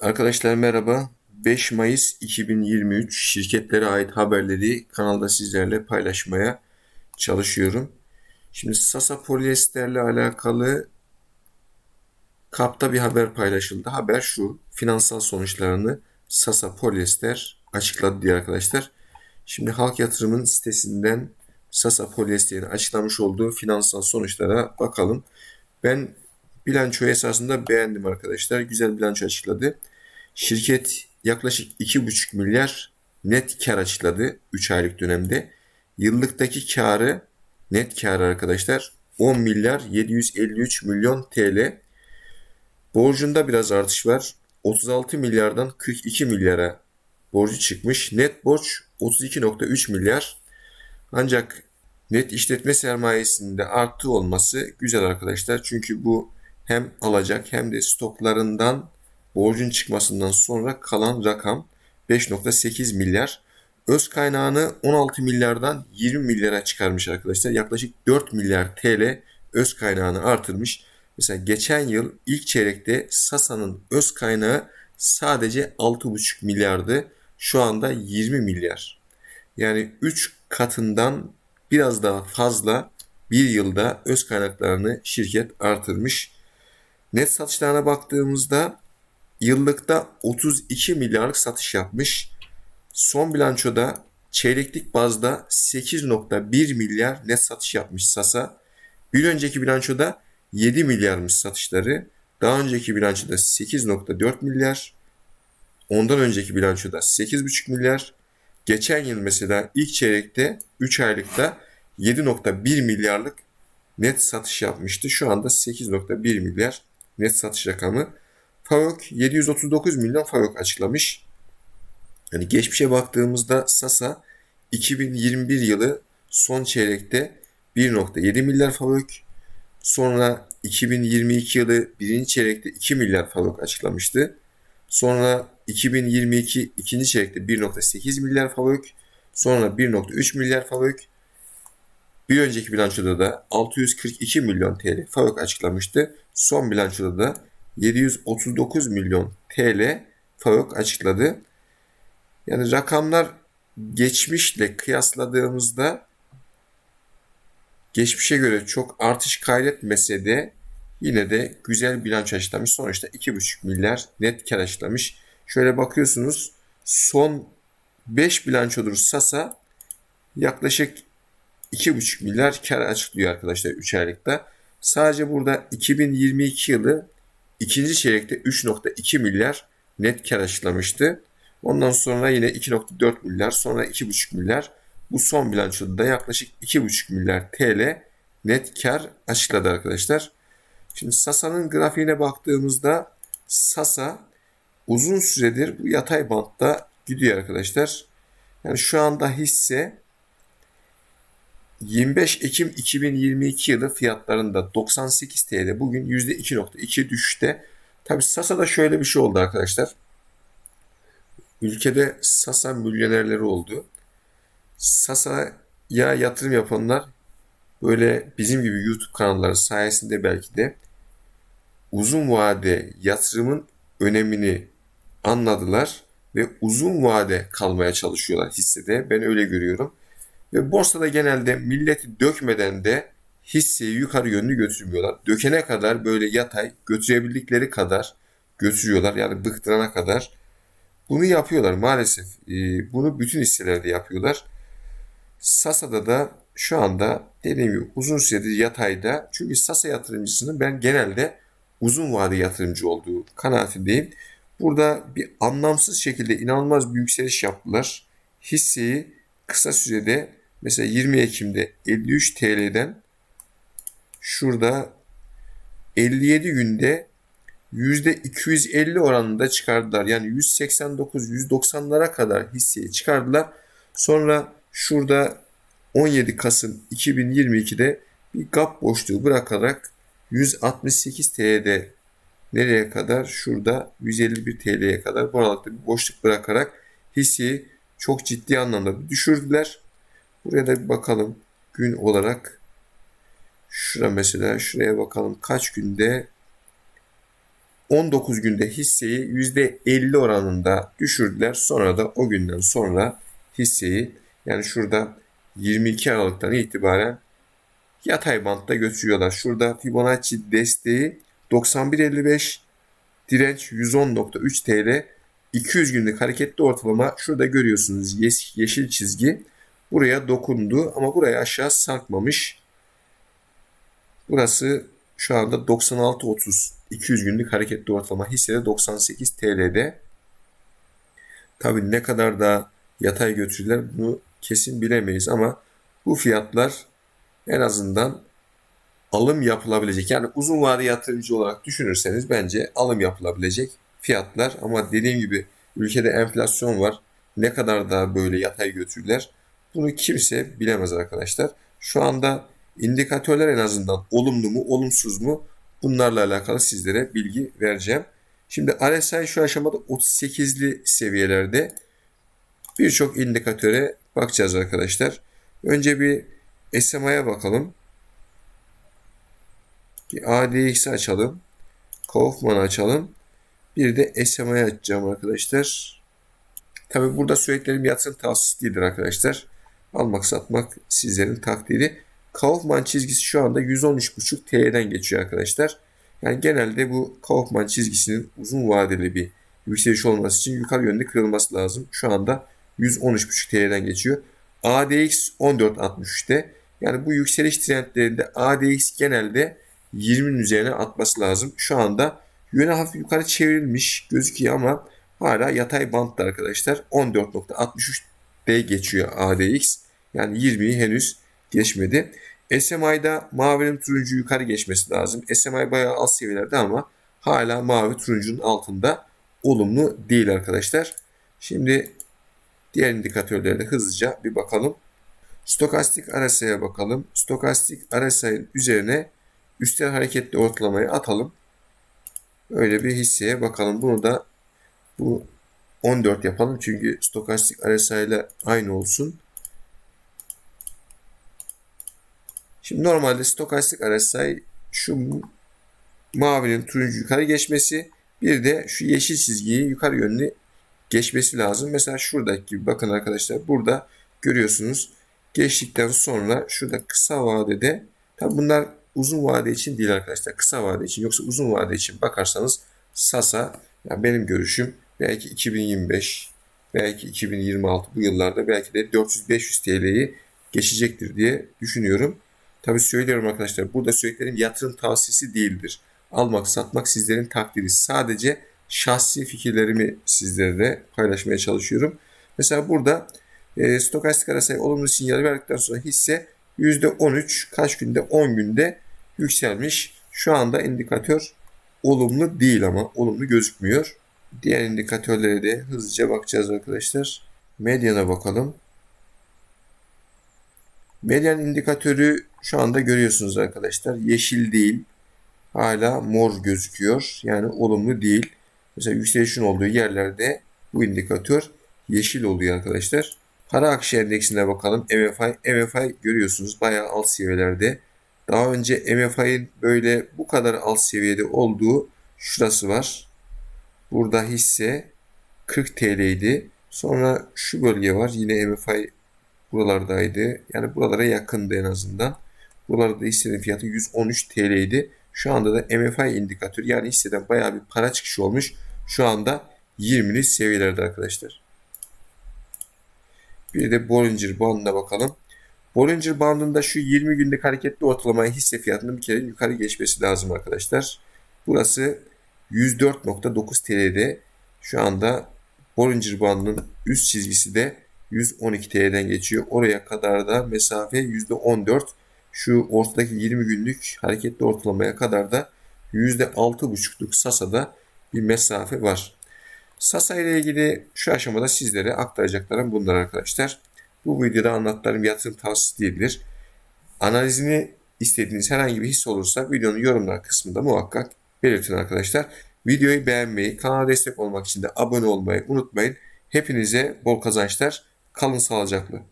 Arkadaşlar merhaba. 5 Mayıs 2023 şirketlere ait haberleri kanalda sizlerle paylaşmaya çalışıyorum. Şimdi Sasa polyesterle alakalı KAP'ta bir haber paylaşıldı. Haber şu. Finansal sonuçlarını Sasa polyester açıkladı diye arkadaşlar. Şimdi Halk Yatırım'ın sitesinden Sasa polyester'in açıklamış olduğu finansal sonuçlara bakalım. Ben bilançoyu esasında beğendim arkadaşlar. Güzel bilanço açıkladı. Şirket yaklaşık 2,5 milyar net kar açıkladı 3 aylık dönemde. Yıllıktaki karı net karı arkadaşlar 10 milyar 753 milyon TL. Borcunda biraz artış var. 36 milyardan 42 milyara borcu çıkmış. Net borç 32.3 milyar. Ancak net işletme sermayesinde arttığı olması güzel arkadaşlar. Çünkü bu hem alacak hem de stoklarından borcun çıkmasından sonra kalan rakam 5.8 milyar. Öz kaynağını 16 milyardan 20 milyara çıkarmış arkadaşlar. Yaklaşık 4 milyar TL öz kaynağını artırmış. Mesela geçen yıl ilk çeyrekte Sasa'nın öz kaynağı sadece 6,5 milyardı. Şu anda 20 milyar. Yani 3 katından biraz daha fazla bir yılda öz kaynaklarını şirket artırmış. Net satışlarına baktığımızda yıllıkta 32 milyarlık satış yapmış. Son bilançoda çeyreklik bazda 8.1 milyar net satış yapmış Sasa. Bir önceki bilançoda 7 milyarmış satışları. Daha önceki bilançoda 8.4 milyar. Ondan önceki bilançoda 8.5 milyar. Geçen yıl mesela ilk çeyrekte 3 aylıkta 7.1 milyarlık net satış yapmıştı. Şu anda 8.1 milyar net satış rakamı. FAVÖK 739 milyon FAVÖK açıklamış. Yani geçmişe baktığımızda Sasa 2021 yılı son çeyrekte 1.7 milyar FAVÖK, sonra 2022 yılı birinci çeyrekte 2 milyar FAVÖK açıklamıştı. Sonra 2022 ikinci çeyrekte 1.8 milyar FAVÖK, sonra 1.3 milyar FAVÖK, bir önceki bilançoda da 642 milyon TL FAVÖK açıklamıştı. Son bilançoda da 739 milyon TL FAVÖK açıkladı. Yani rakamlar geçmişle kıyasladığımızda geçmişe göre çok artış kaydetmese de yine de güzel bilanço açıklamış. Sonuçta 2,5 milyar net kar açıklamış. Şöyle bakıyorsunuz son 5 bilançodur Sasa yaklaşık 2,5 milyar kar açıklıyor arkadaşlar 3 aylıkta. Sadece burada 2022 yılı ikinci çeyrekte 3.2 milyar net kar açıklamıştı. Ondan sonra yine 2.4 milyar, sonra 2.5 milyar. Bu son bilançoda da yaklaşık 2.5 milyar TL net kar açıkladı arkadaşlar. Şimdi Sasa'nın grafiğine baktığımızda Sasa uzun süredir bu yatay bantta gidiyor arkadaşlar. Yani şu anda hisse 25 Ekim 2022 yılı fiyatlarında 98 TL bugün %2.2 düşüşte. Tabi Sasa'da şöyle bir şey oldu arkadaşlar. Ülkede Sasa milyonerleri oldu. Sasa'ya yatırım yapanlar böyle bizim gibi YouTube kanalları sayesinde belki de uzun vade yatırımın önemini anladılar ve uzun vade kalmaya çalışıyorlar hissede. Ben öyle görüyorum. Ve borsada genelde milleti dökmeden de hisseyi yukarı yönlü götürmüyorlar. Dökene kadar böyle yatay götürebildikleri kadar götürüyorlar. Yani bıktırana kadar. Bunu yapıyorlar maalesef. Ee, bunu bütün hisselerde yapıyorlar. Sasa'da da şu anda dediğim gibi uzun süredir yatayda. Çünkü Sasa yatırımcısının ben genelde uzun vade yatırımcı olduğu kanaatindeyim. Burada bir anlamsız şekilde inanılmaz bir yükseliş yaptılar. Hisseyi kısa sürede Mesela 20 Ekim'de 53 TL'den şurada 57 günde %250 oranında çıkardılar. Yani 189-190'lara kadar hisseyi çıkardılar. Sonra şurada 17 Kasım 2022'de bir gap boşluğu bırakarak 168 TL'de nereye kadar? Şurada 151 TL'ye kadar bu aralıkta bir boşluk bırakarak hisseyi çok ciddi anlamda düşürdüler. Buraya da bir bakalım gün olarak. Şura mesela şuraya bakalım kaç günde 19 günde hisseyi %50 oranında düşürdüler. Sonra da o günden sonra hisseyi yani şurada 22 Aralık'tan itibaren yatay bantta götürüyorlar. Şurada Fibonacci desteği 91.55, direnç 110.3 TL, 200 günlük hareketli ortalama şurada görüyorsunuz yeşil çizgi buraya dokundu ama buraya aşağı sarkmamış. Burası şu anda 96.30 200 günlük hareketli ortalama hissede 98 TL'de. Tabii ne kadar da yatay götürürler bunu kesin bilemeyiz ama bu fiyatlar en azından alım yapılabilecek. Yani uzun vade yatırımcı olarak düşünürseniz bence alım yapılabilecek fiyatlar. Ama dediğim gibi ülkede enflasyon var. Ne kadar daha böyle yatay götürürler bunu kimse bilemez arkadaşlar. Şu anda indikatörler en azından olumlu mu olumsuz mu bunlarla alakalı sizlere bilgi vereceğim. Şimdi RSI şu aşamada 38'li seviyelerde birçok indikatöre bakacağız arkadaşlar. Önce bir SMA'ya bakalım. Bir ADX'i açalım. Kaufman'ı açalım. Bir de SMA'yı açacağım arkadaşlar. Tabi burada söylediklerim yatırım tavsiyesi değildir arkadaşlar. Almak satmak sizlerin takdiri. Kaufman çizgisi şu anda 113.5 TL'den geçiyor arkadaşlar. Yani genelde bu Kaufman çizgisinin uzun vadeli bir yükseliş olması için yukarı yönde kırılması lazım. Şu anda 113.5 TL'den geçiyor. ADX 14.63'te. Yani bu yükseliş trendlerinde ADX genelde 20'nin üzerine atması lazım. Şu anda yöne hafif yukarı çevrilmiş gözüküyor ama hala yatay bantta arkadaşlar. 14.63'de geçiyor ADX. Yani 20'yi henüz geçmedi. SMI'da mavinin turuncu yukarı geçmesi lazım. SMI bayağı alt seviyelerde ama hala mavi turuncunun altında olumlu değil arkadaşlar. Şimdi diğer indikatörlere de hızlıca bir bakalım. Stokastik RSI'ye bakalım. Stokastik RSI'nin üzerine üstel hareketli ortalamayı atalım. Öyle bir hisseye bakalım. Bunu da bu 14 yapalım. Çünkü stokastik RSI ile aynı olsun. Şimdi normalde stokastik RSI şu mavinin turuncu yukarı geçmesi bir de şu yeşil çizgiyi yukarı yönlü geçmesi lazım. Mesela şuradaki gibi bakın arkadaşlar burada görüyorsunuz geçtikten sonra şurada kısa vadede tabi bunlar uzun vade için değil arkadaşlar kısa vade için yoksa uzun vade için bakarsanız Sasa yani benim görüşüm belki 2025 belki 2026 bu yıllarda belki de 400-500 TL'yi geçecektir diye düşünüyorum. Tabii söylüyorum arkadaşlar burada söylediklerim yatırım tavsiyesi değildir. Almak satmak sizlerin takdiri. Sadece şahsi fikirlerimi sizlerle paylaşmaya çalışıyorum. Mesela burada e, stokastik arasaya olumlu sinyali verdikten sonra hisse %13 kaç günde 10 günde yükselmiş. Şu anda indikatör olumlu değil ama olumlu gözükmüyor. Diğer indikatörlere de hızlıca bakacağız arkadaşlar. Medyana bakalım. Medyan indikatörü şu anda görüyorsunuz arkadaşlar. Yeşil değil. Hala mor gözüküyor. Yani olumlu değil. Mesela yükselişin olduğu yerlerde bu indikatör yeşil oluyor arkadaşlar. Para akışı endeksine bakalım. MFI. MFI görüyorsunuz bayağı alt seviyelerde. Daha önce MFI'nin böyle bu kadar alt seviyede olduğu şurası var. Burada hisse 40 TL idi. Sonra şu bölge var. Yine MFI buralardaydı. Yani buralara yakındı en azından. Buralarda hissenin fiyatı 113 TL idi. Şu anda da MFI indikatör yani hisseden bayağı bir para çıkışı olmuş. Şu anda 20'li seviyelerde arkadaşlar. Bir de Bollinger bandına bakalım. Bollinger bandında şu 20 günlük hareketli ortalamaya hisse fiyatının bir kere yukarı geçmesi lazım arkadaşlar. Burası 104.9 TL'de. Şu anda Bollinger bandının üst çizgisi de 112 TL'den geçiyor. Oraya kadar da mesafe %14. Şu ortadaki 20 günlük hareketli ortalamaya kadar da %6,5'luk Sasa'da bir mesafe var. Sasa ile ilgili şu aşamada sizlere aktaracaklarım bunlar arkadaşlar. Bu videoda anlattıklarım yatırım tavsiyesi değildir. Analizini istediğiniz herhangi bir hisse olursa videonun yorumlar kısmında muhakkak belirtin arkadaşlar. Videoyu beğenmeyi, kanala destek olmak için de abone olmayı unutmayın. Hepinize bol kazançlar. Kalın sağlıcakla.